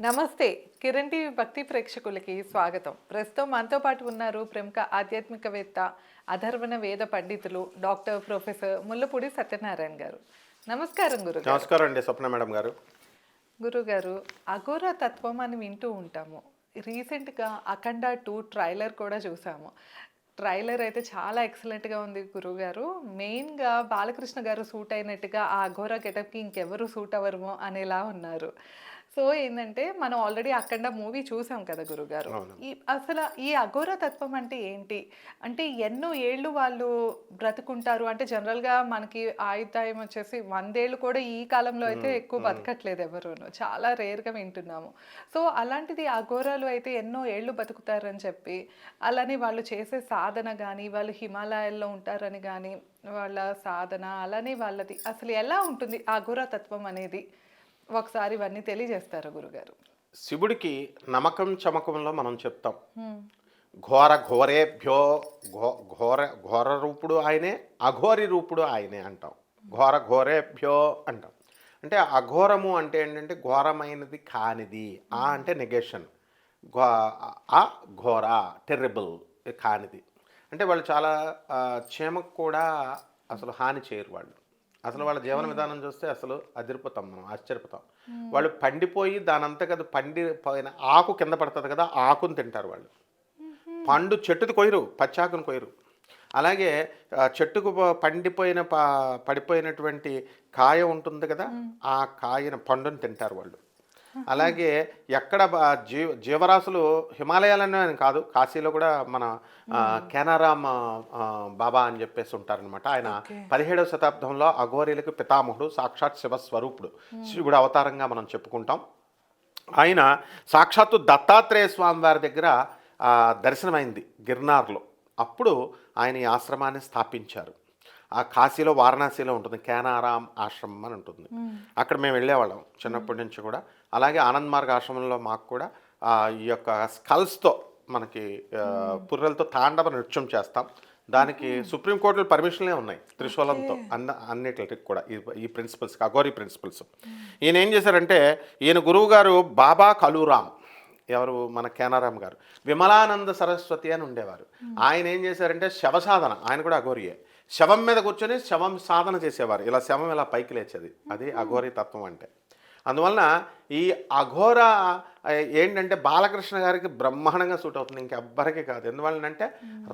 నమస్తే. కిరణ్ టీవీ భక్తి ప్రేక్షకులకి స్వాగతం. ప్రస్తుతం మనతో పాటు ఉన్నారు ప్రముఖ ఆధ్యాత్మికవేత్త అధర్వణ వేద పండితులు డాక్టర్ ప్రొఫెసర్ ముల్లపూడి సత్యనారాయణ గారు. నమస్కారం గురు నమస్కారం అండి స్వప్న మేడం గారు. గురుగారు అఘోర తత్వం అని వింటూ ఉంటాము. రీసెంట్గా అఖండ టూ ట్రైలర్ కూడా చూసాము. ట్రైలర్ అయితే చాలా ఎక్సలెంట్గా ఉంది గురుగారు. మెయిన్గా బాలకృష్ణ గారు సూట్ అయినట్టుగా ఆ అఘోర గెటప్కి ఇంకెవరు సూట్ అవ్వరమో అనేలా ఉన్నారు. సో ఏంటంటే మనం ఆల్రెడీ అఖండ మూవీ చూసాం కదా గురుగారు. ఈ అసలు ఈ అఘోర తత్వం అంటే ఏంటి? అంటే ఎన్నో ఏళ్ళు వాళ్ళు బ్రతుకుంటారు. అంటే జనరల్గా మనకి ఆయుర్దాయం వచ్చేసి వందేళ్ళు కూడా ఈ కాలంలో అయితే ఎక్కువ బతకట్లేదు ఎవరును. చాలా రేర్గా వింటున్నాము. సో అలాంటిది అఘోరాలు అయితే ఎన్నో ఏళ్ళు బతుకుతారని చెప్పి అలానే వాళ్ళు చేసే సాధన కానీ వాళ్ళు హిమాలయాల్లో ఉంటారని కానీ వాళ్ళ సాధన అలానే వాళ్ళది. అసలు ఎలా ఉంటుంది ఆ అఘోర తత్వం అనేది? ఒకసారి ఇవన్నీ తెలియజేస్తారు గురుగారు. శివుడికి నమ్మకం చమకంలో మనం చెప్తాం. ఘోర ఘోరేభ్యో ఘో ఘోర ఘోర రూపుడు ఆయనే అఘోరి రూపుడు ఆయనే అంటాం. ఘోర ఘోరేభ్యో అంటాం. అంటే అఘోరము అంటే ఏంటంటే ఘోరమైనది కానిది. ఆ అంటే నెగేషన్. ఘో ఆ ఘోర టెర్రబుల్ కానిది. అంటే వాళ్ళు చాలా చీమకు కూడా అసలు హాని చేయరు వాళ్ళు. అసలు వాళ్ళ జీవన విధానం చూస్తే అసలు అదిరిపోతాం మనం ఆశ్చర్యపోతాం. వాళ్ళు పండిపోయి దానంతకు అది పండి పోయిన ఆకు కింద పడుతుంది కదా ఆ ఆకుని తింటారు వాళ్ళు. పండు చెట్టుది కొయ్యరు పచ్చాకుని కొయ్యరు. అలాగే చెట్టుకు పండిపోయిన ప పడిపోయినటువంటి కాయ ఉంటుంది కదా ఆ కాయన పండుని తింటారు వాళ్ళు. అలాగే ఎక్కడ జీవ జీవరాశులు హిమాలయాలనే కాదు కాశీలో కూడా మన కెనారామ్ బాబా అని చెప్పేసి ఉంటారనమాట ఆయన పదిహేడవ శతాబ్దంలో అఘోరీలకు పితామహుడు సాక్షాత్ శివస్వరూపుడు. శివుడు అవతారంగా మనం చెప్పుకుంటాం. ఆయన సాక్షాత్తు దత్తాత్రేయ స్వామి వారి దగ్గర దర్శనమైంది గిర్నార్లో. అప్పుడు ఆయన ఈ ఆశ్రమాన్ని స్థాపించారు. ఆ కాశీలో వారణాసిలో ఉంటుంది కేనారాం ఆశ్రమం అని ఉంటుంది. అక్కడ మేము వెళ్ళేవాళ్ళం చిన్నప్పటి నుంచి కూడా. అలాగే ఆనంద్ మార్గ ఆశ్రమంలో మాకు కూడా ఈ యొక్క స్కల్స్తో మనకి పుర్రెలతో తాండవ నృత్యం చేస్తాం. దానికి సుప్రీంకోర్టులో పర్మిషన్లే ఉన్నాయి. త్రిశూలంతో అన్న అన్నిటికి కూడా ఈ ఈ ప్రిన్సిపల్స్ అగోరి ప్రిన్సిపల్స్. ఈయన ఏం చేశారంటే ఈయన గురువు గారు బాబా కలూరాం ఎవరు మన కేనారాం గారు విమలానంద సరస్వతి అని ఉండేవారు. ఆయన ఏం చేశారంటే శవ సాధన ఆయన కూడా అఘోరియే. శవం మీద కూర్చొని శవం సాధన చేసేవారు. ఇలా శవం ఇలా పైకి లేచేది. అది అఘోరి తత్వం అంటే. అందువలన ఈ అఘోర ఏంటంటే బాలకృష్ణ గారికి బ్రహ్మాండంగా సూట్ అవుతుంది. ఇంకెవ్వరికి కాదు. ఎందువలనంటే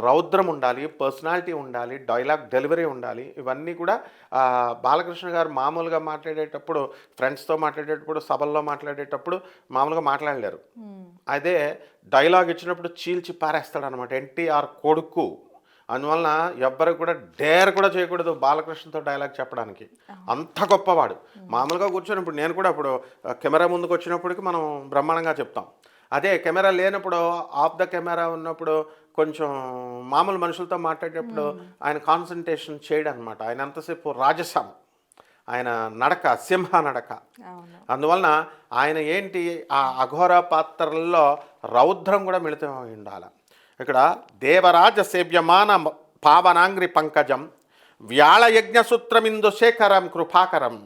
రౌద్రం ఉండాలి పర్సనాలిటీ ఉండాలి డైలాగ్ డెలివరీ ఉండాలి. ఇవన్నీ కూడా బాలకృష్ణ గారు మామూలుగా మాట్లాడేటప్పుడు ఫ్రెండ్స్తో మాట్లాడేటప్పుడు సభల్లో మాట్లాడేటప్పుడు మామూలుగా మాట్లాడలేరు. అదే డైలాగ్ ఇచ్చినప్పుడు చీల్చి పారేస్తాడు అనమాట ఎన్టీఆర్ కొడుకు. అందువలన ఎవ్వరు కూడా డేర్ కూడా చేయకూడదు బాలకృష్ణతో డైలాగ్ చెప్పడానికి. అంత గొప్పవాడు. మామూలుగా కూర్చొని ఇప్పుడు నేను కూడా ఇప్పుడు ఆ, కెమెరా ముందుకు వచ్చినప్పటికి మనం బ్రహ్మాండంగా చెప్తాం. అదే కెమెరా లేనప్పుడు ఆఫ్ ద కెమెరా ఉన్నప్పుడు కొంచెం మామూలు మనుషులతో మాట్లాడేటప్పుడు ఆయన కాన్సన్ట్రేషన్ చేయడం అనమాట ఆయన ఎంతసేపు రాజసం ఆయన నడక సింహ నడక. అందువలన ఆయన ఏంటి ఆ అఘోర పాత్రల్లో రౌద్రం కూడా మిళితమై ఉండాలి. ఇక్కడ దేవరాజ సేవ్యమాన పావనాంగ్రి పంకజం వ్యాళయజ్ఞసూత్రమిందు శేఖరం కృపాకరం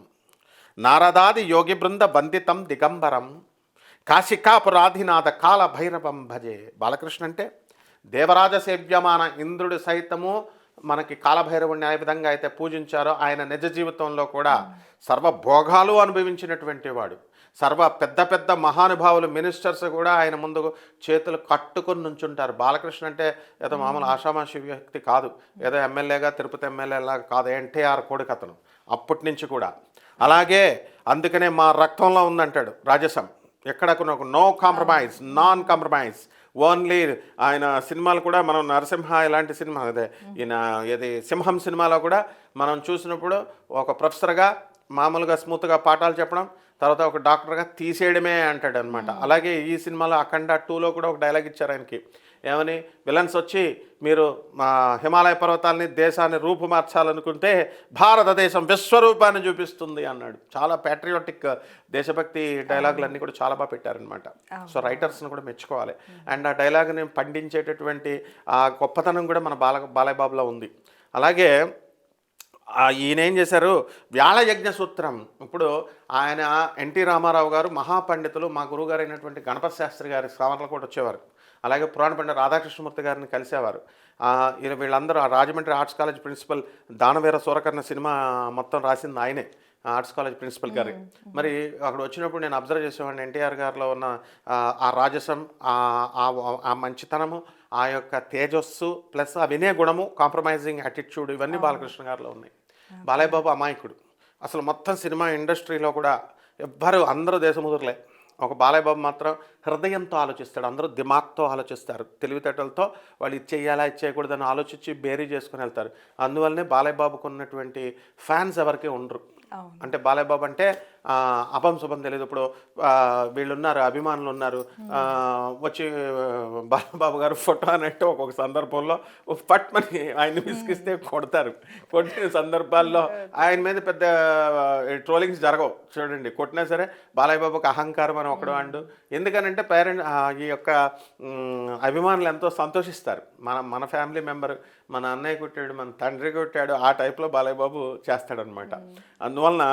నారదాది యోగి బృంద బందితం దిగంబరం కాశికాపురాధినాథ కాల భైరవం భజే. బాలకృష్ణ అంటే దేవరాజ సేవ్యమాన ఇంద్రుడు సైతము మనకి కాలభైరవుడిని ఏ విధంగా అయితే పూజించారో ఆయన నిజ జీవితంలో కూడా సర్వభోగాలు అనుభవించినటువంటి వాడు. సర్వ పెద్ద పెద్ద మహానుభావులు మినిస్టర్స్ కూడా ఆయన ముందు చేతులు కట్టుకొని నుంచుంటారు. బాలకృష్ణ అంటే ఏదో మామూలు ఆషామాషి వ్యక్తి కాదు. ఏదో ఎమ్మెల్యేగా తిరుపతి ఎమ్మెల్యేలాగా కాదు. ఎన్టీఆర్ కొడుకు అతను. అప్పటి నుంచి కూడా. అలాగే అందుకనే మా రక్తంలో ఉందంటాడు రాజసం. ఎక్కడ no compromise non compromise. Only ఆయన సినిమాలు కూడా మనం నరసింహ ఇలాంటి సినిమా అదే ఈయన ఇది సింహం సినిమాలో కూడా మనం చూసినప్పుడు ఒక ప్రొఫెసర్గా మామూలుగా స్మూత్గా పాఠాలు చెప్పడం తర్వాత ఒక డాక్టర్గా తీసేయడమే అంటాడు అనమాట అలాగే ఈ సినిమాలో అఖండ టూలో కూడా ఒక డైలాగ్ ఇచ్చారు ఆయనకి. ఏమని? విలన్స్ వచ్చి మీరు మా హిమాలయ పర్వతాలని దేశాన్ని రూపుమార్చాలనుకుంటే భారతదేశం విశ్వరూపాన్ని చూపిస్తుంది అన్నాడు. చాలా ప్యాట్రియాటిక్ దేశభక్తి డైలాగులన్నీ కూడా చాలా బాగా పెట్టారనమాట సో రైటర్స్ని కూడా మెచ్చుకోవాలి. అండ్ ఆ డైలాగ్ని పండించేటటువంటి ఆ గొప్పతనం కూడా మన బాల బాలయ్య బాబులో ఉంది. అలాగే ఈయన ఏం చేశారు? వ్యాళయజ్ఞ సూత్రం ఇప్పుడు ఆయన ఎన్టీ రామారావు గారు మహాపండితులు మా గురువుగారు అయినటువంటి గణపతి శాస్త్రి గారి కూడా వచ్చేవారు. అలాగే పురాణ పండిత రాధాకృష్ణమూర్తి గారిని కలిసేవారు. వీళ్ళందరూ ఆ Rajahmundry arts college principal Danaveera Soorakarna cinema మొత్తం రాసింది ఆయనే ఆర్ట్స్ కాలేజ్ ప్రిన్సిపల్ గారి. మరి అక్కడ వచ్చినప్పుడు నేను అబ్జర్వ్ చేసేవాడిని ఎన్టీఆర్ గారిలో ఉన్న ఆ, రాజసం ఆ మంచితనము ఆ యొక్క తేజస్సు ప్లస్ ఆ వినయ గుణము కాంప్రమైజింగ్ యాటిట్యూడ్ ఇవన్నీ బాలకృష్ణ గారిలో ఉన్నాయి. బాలయ్య బాబు అమాయకుడు. అసలు మొత్తం సినిమా ఇండస్ట్రీలో కూడా ఎవ్వరు అందరూ దేశముదురులే. ఒక బాలయ్య బాబు మాత్రం హృదయంతో ఆలోచిస్తాడు. అందరూ దిమాగ్తో ఆలోచిస్తారు. తెలివితేటలతో వాళ్ళు ఇచ్చేయాలా ఇచ్చేయకూడదని ఆలోచించి బేరీ చేసుకుని వెళ్తారు. అందువల్లనే బాలయ్య బాబుకు ఉన్నటువంటి ఫ్యాన్స్ ఎవరికి ఉండరు. అంటే బాలయ్య బాబు అంటే అపం శుభం తెలియదు. ఇప్పుడు వీళ్ళు ఉన్నారు అభిమానులు ఉన్నారు వచ్చి బాలబాబు గారు ఫోటో అని అంటే ఒక్కొక్క సందర్భంలో పట్మని ఆయన్ని విసిగిస్తే కొడతారు. కొట్టిన సందర్భాల్లో ఆయన మీద పెద్ద ట్రోలింగ్స్ జరగవు. చూడండి కొట్టినా సరే బాలయ్య బాబుకి అహంకారం అని ఒకడు అండు. ఎందుకనంటే పేరెంట్ ఈ యొక్క అభిమానులు ఎంతో సంతోషిస్తారు. మన మన ఫ్యామిలీ మెంబర్ మన అన్నయ్య కొట్టాడు మన తండ్రి కొట్టాడు ఆ టైప్లో బాలయ్య బాబు చేస్తాడనమాట అందువలన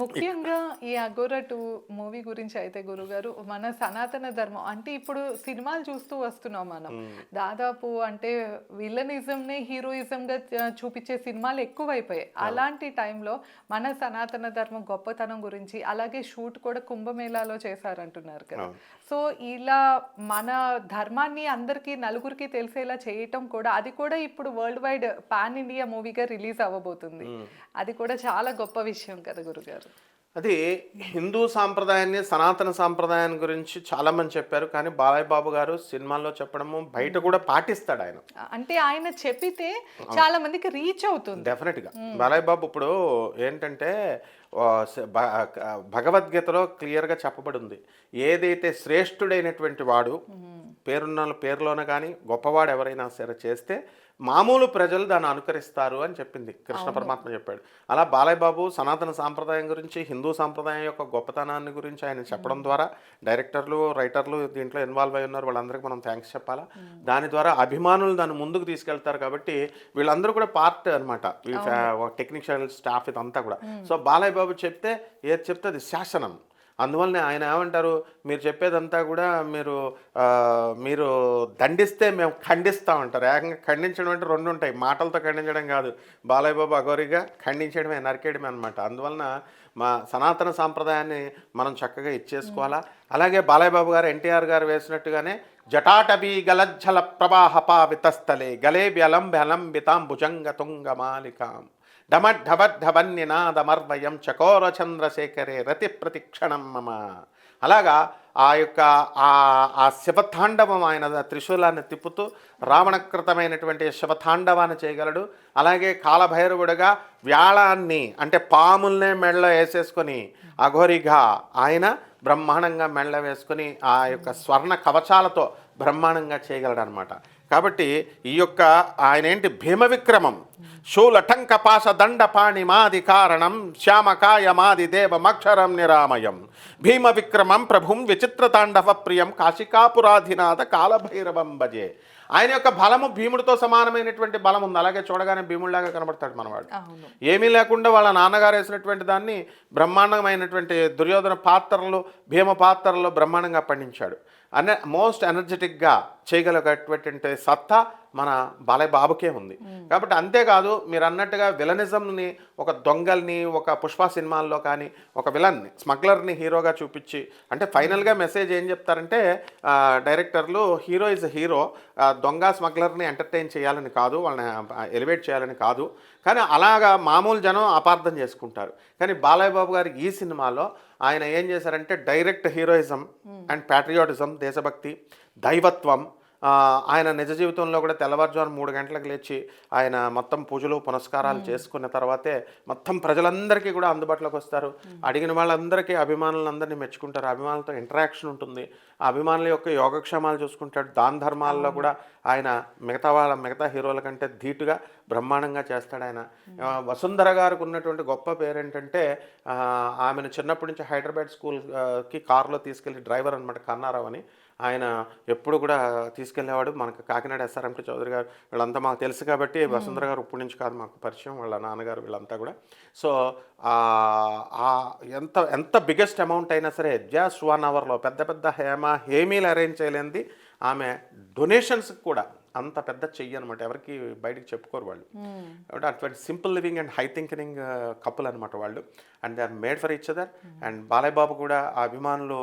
ముఖ్యంగా ఈ అగోరా టూ మూవీ గురించి అయితే గురుగారు మన సనాతన ధర్మం అంటే ఇప్పుడు సినిమాలు చూస్తూ వస్తున్నాం మనం. దాదాపు అంటే విలనిజంనే హీరోయిజంగా చూపించే సినిమాలు ఎక్కువైపోయాయి. అలాంటి టైంలో మన సనాతన ధర్మం గొప్పతనం గురించి అలాగే షూట్ కూడా కుంభమేళాలో చేశారంటున్నారు కదా. సో ఇలా మన ధర్మాన్ని అందరికీ నలుగురికి తెలిసేలా చేయటం కూడా అది కూడా ఇప్పుడు వరల్డ్ వైడ్ పాన్ ఇండియా మూవీగా రిలీజ్ అవ్వబోతుంది అది కూడా చాలా గొప్ప విషయం కదా గురుగారు. అది హిందూ సాంప్రదాయాన్ని సనాతన సాంప్రదాయాన్ని గురించి చాలా మంది చెప్పారు. కానీ బాలయ్య బాబు గారు సినిమాల్లో చెప్పడము బయట కూడా పాటిస్తాడు ఆయన. అంటే ఆయన చెప్పితే చాలా మందికి రీచ్ అవుతుంది. డెఫినెట్గా బాలయ్య బాబు ఇప్పుడు ఏంటంటే భగవద్గీతలో క్లియర్గా చెప్పబడి ఉంది ఏదైతే శ్రేష్ఠుడైనటువంటి వాడు పేరున్న పేరులోన కానీ గొప్పవాడు ఎవరైనా సరే చేస్తే మామూలు ప్రజలు దాన్ని అనుకరిస్తారు అని చెప్పింది. కృష్ణ పరమాత్మ చెప్పాడు. అలా బాలయ్య బాబు సనాతన సాంప్రదాయం గురించి హిందూ సాంప్రదాయం యొక్క గొప్పతనాన్ని గురించి ఆయన చెప్పడం ద్వారా డైరెక్టర్లు రైటర్లు దీంట్లో ఇన్వాల్వ్ అయి ఉన్నారు. వాళ్ళందరికీ మనం థ్యాంక్స్ చెప్పాలా? దాని ద్వారా అభిమానులు దాన్ని ముందుకు తీసుకెళ్తారు కాబట్టి వీళ్ళందరూ కూడా పార్ట్ అనమాట ఈ టెక్నిషియల్ స్టాఫ్ ఇదంతా కూడా. సో బాలయ్య బాబు చెప్తే ఏది చెప్తే అది శాసనం. అందువల్లనే ఆయన ఏమంటారు? మీరు చెప్పేదంతా కూడా మీరు మీరు దండిస్తే మేము ఖండిస్తాం అంటారు. ఏకంగా ఖండించడం అంటే రెండు ఉంటాయి. మాటలతో ఖండించడం కాదు. బాలయ్య బాబు అఘోరిగా ఖండించడమే నరికేయడమే అనమాట అందువలన మా సనాతన సాంప్రదాయాన్ని మనం చక్కగా ఇచ్చేసుకోవాలా? అలాగే బాలయ్య బాబు గారు ఎన్టీఆర్ గారు వేసినట్టుగానే జటాటబీ గలజ్జల ప్రవాహ పావితస్థలే గలే బ్యలం బెలంబితాం భుజంగ తుంగ మాలికాం. ఢమఢమఢమన్యనాదమర్వయం చకోర చంద్రశేఖరే రతి ప్రతిక్షణం మమ అలాగా ఆ యొక్క ఆ ఆ శివతాండవం ఆయన త్రిశూలాన్ని తిప్పుతూ రావణకృతమైనటువంటి శివతాండవాన్ని చేయగలడు. అలాగే కాలభైరవుడుగా వ్యాళాన్ని అంటే పాముల్నే మెళ్ళ వేసేసుకొని అఘోరిగా ఆయన బ్రహ్మాండంగా మెళ్ళ వేసుకొని ఆ యొక్క స్వర్ణ కవచాలతో బ్రహ్మాండంగా చేయగలడు అనమాట కాబట్టి ఈ యొక్క ఆయన ఏంటి భీమ విక్రమం శూలటంక పాశ దండ పాణి మాది కారణం శ్యామకాయ మాది దేవమక్షరం నిరామయం. భీమ విక్రమం ప్రభుం విచిత్ర తాండవ ప్రియం కాశికాపురాధినాథ కాలభైరవం భజే. ఆయన యొక్క బలము భీముడితో సమానమైనటువంటి బలం ఉంది. అలాగే చూడగానే భీముడిలాగా కనబడతాడు మనవాడు. ఏమీ లేకుండా వాళ్ళ నాన్నగారు వేసినటువంటి దాన్ని బ్రహ్మాండమైనటువంటి దుర్యోధన పాత్రలు భీమ పాత్రల్లో బ్రహ్మాండంగా పండించాడు. అనే మోస్ట్ ఎనర్జెటిక్గా చేయగలిగేటటువంటి సత్తా మన బాలయ్య బాబుకే ఉంది. కాబట్టి అంతేకాదు మీరు అన్నట్టుగా విలనిజంని ఒక దొంగల్ని ఒక పుష్ప సినిమాల్లో కానీ ఒక విలన్ని స్మగ్లర్ని హీరోగా చూపించి అంటే ఫైనల్గా మెసేజ్ ఏం చెప్తారంటే డైరెక్టర్లు హీరో ఇస్ హీరో దొంగ స్మగ్లర్ని ఎంటర్టైన్ చేయాలని కాదు వాళ్ళని ఎలివేట్ చేయాలని కాదు. కానీ అలాగా మామూలు జనం అపార్థం చేసుకుంటారు. కానీ బాలయ్య బాబు గారు ఈ సినిమాలో ఆయన ఏం చేశారంటే డైరెక్ట్ హీరోయిజం అండ్ ప్యాట్రియాటిజం దేశభక్తి దైవత్వం ఆయన నిజ జీవితంలో కూడా తెల్లవారుజాము మూడు గంటలకు లేచి ఆయన మొత్తం పూజలు పునస్కారాలు చేసుకున్న తర్వాతే మొత్తం ప్రజలందరికీ కూడా అందుబాటులోకి వస్తారు. అడిగిన వాళ్ళందరికీ అభిమానులందరినీ మెచ్చుకుంటారు. అభిమానులతో ఇంటరాక్షన్ ఉంటుంది. ఆ అభిమానుల యొక్క యోగక్షేమాలు చూసుకుంటాడు. దాన ధర్మాల్లో కూడా ఆయన మిగతా వాళ్ళ మిగతా హీరోల కంటే ధీటుగా బ్రహ్మాండంగా చేస్తాడు ఆయన. వసుంధర గారికి ఉన్నటువంటి గొప్ప పేరు ఏంటంటే ఆమెను చిన్నప్పటి నుంచి హైదరాబాద్ స్కూల్కి కారులో తీసుకెళ్ళి డ్రైవర్ అనమాట కన్నారావు అని. ఆయన ఎప్పుడు కూడా తీసుకెళ్ళేవాడు మనకు కాకినాడ ఎస్ఆర్ఎంటీ చౌదరి గారు. వీళ్ళంతా మాకు తెలుసు కాబట్టి వసుంధర గారు ఇప్పటి నుంచి కాదు మాకు పరిచయం వాళ్ళ నాన్నగారు వీళ్ళంతా కూడా. సో ఆ ఎంత ఎంత బిగ్గెస్ట్ అమౌంట్ అయినా సరే జస్ట్ వన్ అవర్లో పెద్ద పెద్ద హేమ హేమీలు అరేంజ్ చేయలేనిది ఆమె డొనేషన్స్కి కూడా అంత పెద్ద చెయ్యి అనమాట ఎవరికి బయటికి చెప్పుకోరు వాళ్ళు. కాబట్టి అటువంటి simple living and high thinking couple అనమాట వాళ్ళు. And they are made for each other and Balayya Babu కూడా ఆ అభిమానులు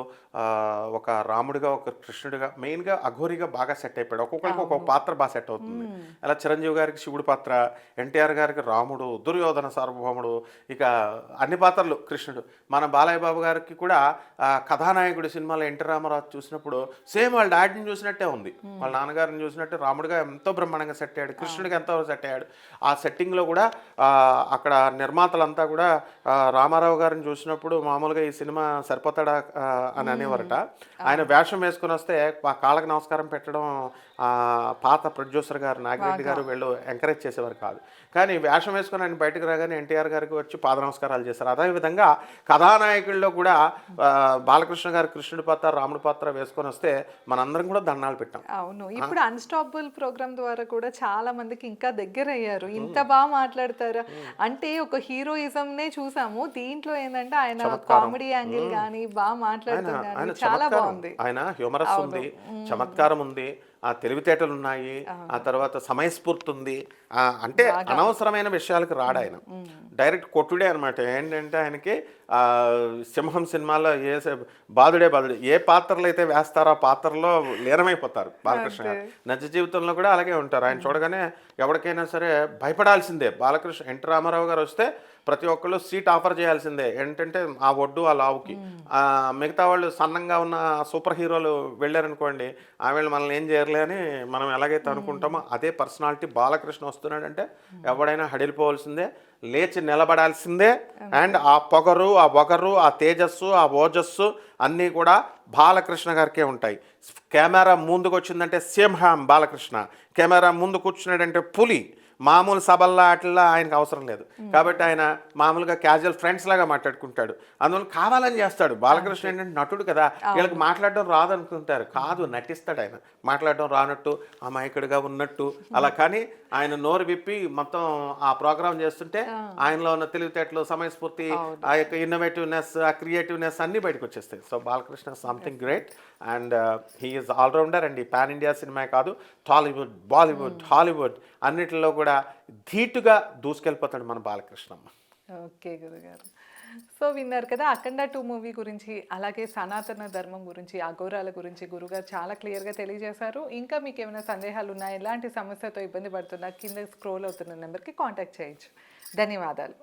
ఒక రాముడిగా ఒక కృష్ణుడిగా మెయిన్గా అఘోరిగా బాగా సెట్ అయిపోయాడు. ఒక్కొక్కరికి ఒక్కొక్క పాత్ర బాగా సెట్ అవుతుంది. అలా చిరంజీవి గారికి శివుడి పాత్ర ఎన్టీఆర్ గారికి రాముడు దుర్యోధన సార్వభౌముడు ఇక అన్ని పాత్రలు కృష్ణుడు. మన బాలయ్య బాబు గారికి కూడా కథానాయకుడి సినిమాలో ఎన్టీ రామారావు చూసినప్పుడు సేమ్ వాళ్ళ డాడీని చూసినట్టే ఉంది. వాళ్ళ నాన్నగారిని చూసినట్టు రాముడిగా ఎంతో బ్రహ్మాండంగా సెట్ అయ్యాడు. కృష్ణుడిగా ఎంతో సెట్ అయ్యాడు. ఆ సెట్టింగ్లో కూడా అక్కడ నిర్మాతలంతా కూడా రామారావు గారిని చూసినప్పుడు మామూలుగా ఈ సినిమా సరిపోతాడా అని అనేవారట. ఆయన వేషం వేసుకుని వస్తే కాళ్ళకి నమస్కారం పెట్టడం ఆ, పాత ప్రొడ్యూసర్ గారు నాగిరెడ్డి గారు వీళ్ళు ఎంకరేజ్ చేసేవారు కాదు. కానీ వేషం వేసుకుని ఆయన బయటకు రాగానే ఎన్టీఆర్ గారికి వచ్చి పాద నమస్కారాలు చేశారు. అదేవిధంగా కథానాయకుల్లో కూడా బాలకృష్ణ గారు కృష్ణుడి పాత్ర రాముడి పాత్ర వేసుకొని వస్తే మనందరం కూడా దండాలు పెట్టాం. అవును. ఇప్పుడు అన్స్టాపబుల్ ప్రోగ్రామ్ ద్వారా కూడా చాలా మందికి ఇంకా దగ్గర అయ్యారు ఇంత బాగా మాట్లాడతారు. అంటే ఒక హీరోయిజం నే చూసాము. దీంట్లో ఏంటంటే ఆయన కామెడీ యాంగిల్ కానీ బాగా కానీ చాలా బాగుంది. ఆయన హ్యూమరస్ ఉంది చమత్కారం ఉంది. ఆ తెలివితేటలు ఉన్నాయి ఆ తర్వాత సమయస్ఫూర్తి ఉంది అంటే అనవసరమైన విషయాలకు రాడు ఆయన. డైరెక్ట్ కొట్టుడే అనమాట. ఏంటంటే ఆయనకి సింహం సినిమాలో ఏ బాధుడే బాధుడే ఏ పాత్రలు అయితే వేస్తారో ఆ పాత్రలో లీనమైపోతారు బాలకృష్ణ గారు. నిజ జీవితంలో కూడా అలాగే ఉంటారు. ఆయన చూడగానే ఎవరికైనా సరే భయపడాల్సిందే. బాలకృష్ణ ఎన్టీ రామారావు గారు వస్తే ప్రతి ఒక్కళ్ళు సీట్ ఆఫర్ చేయాల్సిందే. ఏంటంటే ఆ ఒడ్డు ఆ లావుకి. మిగతా వాళ్ళు సన్నంగా ఉన్న సూపర్ హీరోలు వెళ్ళారనుకోండి ఆమె మనల్ని ఏం చేయరులే అని మనం ఎలాగైతే అనుకుంటామో అదే పర్సనాలిటీ బాలకృష్ణ వస్తున్నాడంటే ఎవడైనా హడిలిపోవాల్సిందే లేచి నిలబడాల్సిందే. అండ్ ఆ పొగరు ఆ పొగరు ఆ తేజస్సు ఆ ఓజస్సు అన్నీ కూడా బాలకృష్ణ గారికే ఉంటాయి. కెమెరా ముందుకు వచ్చిందంటే సింహం బాలకృష్ణ. కెమెరా ముందు కూర్చున్నాడంటే పులి. మామూలు సభల్లో అట్లా ఆయనకు అవసరం లేదు. కాబట్టి ఆయన మామూలుగా క్యాజువల్ ఫ్రెండ్స్ లాగా మాట్లాడుకుంటాడు. అందువల్ల కావాలని చేస్తాడు. బాలకృష్ణ ఏంటంటే నటుడు కదా. వీళ్ళకి మాట్లాడడం రాదు అనుకుంటారు కాదు నటిస్తాడు ఆయన. మాట్లాడడం రానట్టు అమాయకుడిగా ఉన్నట్టు అలా. కానీ ఆయన నోరు విప్పి మొత్తం ఆ ప్రోగ్రామ్ చేస్తుంటే ఆయనలో ఉన్న తెలివితేటలు సమయస్ఫూర్తి ఆ యొక్క ఇన్నోవేటివ్నెస్ ఆ క్రియేటివ్నెస్ అన్ని బయటకు వచ్చేస్తాయి. So Balakrishna something great and he's allrounder and ఈ పాన్ ఇండియా సినిమా కాదు టాలీవుడ్ బాలీవుడ్ హాలీవుడ్ అన్నిటిలో కూడా ధీటుగా దూసుకెళ్ళిపోతాడు మన బాలకృష్ణమ్మ. ఓకే గురుగారు. సో విన్నారు కదా అఖండ టూ మూవీ గురించి అలాగే సనాతన ధర్మం గురించి అఘోరాల గురించి గురుగారు చాలా క్లియర్గా తెలియజేశారు. ఇంకా మీకు ఏమైనా సందేహాలు ఉన్నాయా ఎలాంటి సమస్యతో ఇబ్బంది పడుతున్నా కింద స్క్రోల్ అవుతున్న నెంబర్కి కాంటాక్ట్ చేయొచ్చు. ధన్యవాదాలు.